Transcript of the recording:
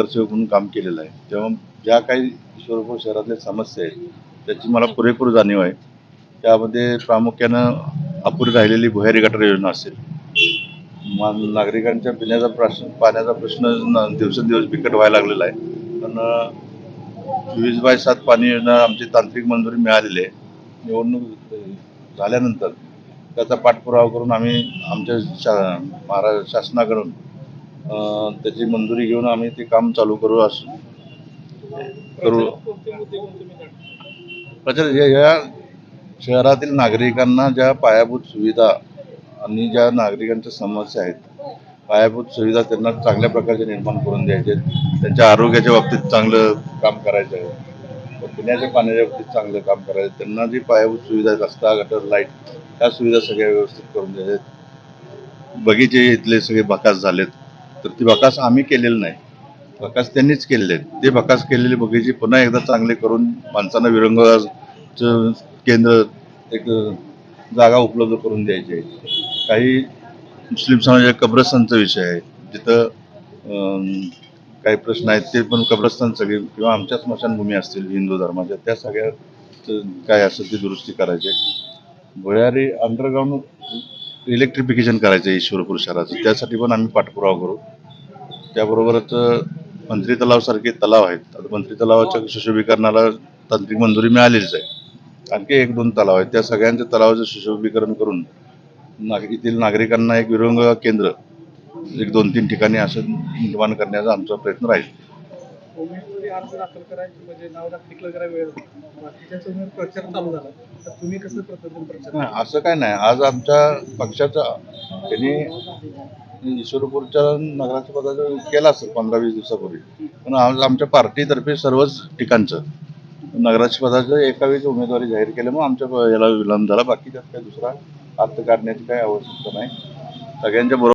नगरसेवक म्हणून काम केलेलं आहे. तेव्हा ज्या काही ईश्वरपूर शहरातल्या समस्या आहेत त्याची मला पुरेपूर जाणीव आहे. त्यामध्ये प्रामुख्यानं अपुरी राहिलेली भुयारी गटर योजना असेल. मा- नागरिकांच्या पिण्याचा प्रश्न पाण्याचा प्रश्न दिवसेंदिवस बिकट व्हायला लागलेला आहे. पण चोवीस वीस बाय सात पाणी योजना आमची तांत्रिक मंजुरी मिळालेली आहे. निवडणूक झाल्यानंतर त्याचा पाठपुरावा करून आम्ही आमच्या शा महाराज शासनाकडून त्याची मंजुरी घेऊन आम्ही ते काम चालू करू असं करू. प्रचार या या शहरातील नागरिकांना ज्या पायाभूत सुविधा आणि ज्या नागरिकांच्या समस्या आहेत पायाभूत सुविधा त्यांना चांगल्या प्रकारचे निर्माण करून द्यायचे. त्यांच्या आरोग्याच्या बाबतीत चांगलं काम करायचं आहे. पिण्याच्या पाण्याच्या बाबतीत चांगलं काम करायचं. त्यांना जी पायाभूत सुविधा आहेत रस्ता गटर लाइट ह्या सुविधा सगळ्या व्यवस्थित करून द्यायच्या बगीचे इथले सगळे बकास झालेत. तर ती बकास आम्ही केलेलं नाही. बकास त्यांनीच केलेले आहेत. ते बकास केलेले बगीचे पुन्हा एकदा चांगले करून माणसांना विरंगुळाचं केंद्र एक जागा उपलब्ध करून द्यायची आहे. काही मुस्लिम समाजाच्या कब्रस्तानचा विषय आहे. जिथं काही प्रश्न आहेत ते पण कब्रस्तान सगळे किंवा आमच्या स्मशानभूमी असतील हिंदू धर्माच्या त्या सगळ्या काय असेल ती दुरुस्ती करायची आहे. भुयारी अंडरग्राऊंड इलेक्ट्रिफिकेशन करायचं आहे ईश्वरपूर शहराचं. त्यासाठी पण आम्ही पाठपुरावा करू. त्याबरोबरच मंत्री तलावसारखे तलाव आहेत. आता मंत्री तलावाच्या सुशोभीकरणाला तांत्रिक मंजुरी मिळालेलीच आहे. आणखी एक दोन तलाव आहेत. त्या सगळ्यांच्या तलावाचं सुशोभीकरण करून नाग येथील नागरिकांना एक विरंग केंद्र एक दोन तीन ठिकाणी असं निर्माण करण्याचा आमचा प्रयत्न राहील. उमेदवारी अर्ज दाखल करायची म्हणजे नाव दाखल करायला वेळ बाकीच्या समोर प्रचार चालू झाला. तर तुम्ही कसं पद्धतीने प्रचार असं काय नाही. आज आमच्या पक्षाचा त्यांनी ईश्वरपूरच्या नगराच्या पदाचा केला असेल पंधरा वीस दिवसापूर्वी. पण आज आमच्या पार्टीतर्फे सर्वच ठिकाणचं नगराध्यक्ष पदाचं एका वेळेस उमेदवारी जाहीर केल्यामुळे आमच्या याला विलंब झाला. बाकी त्यात काही दुसरा अर्थ काढण्याची काही आवश्यकता नाही. सगळ्यांच्या बरोबर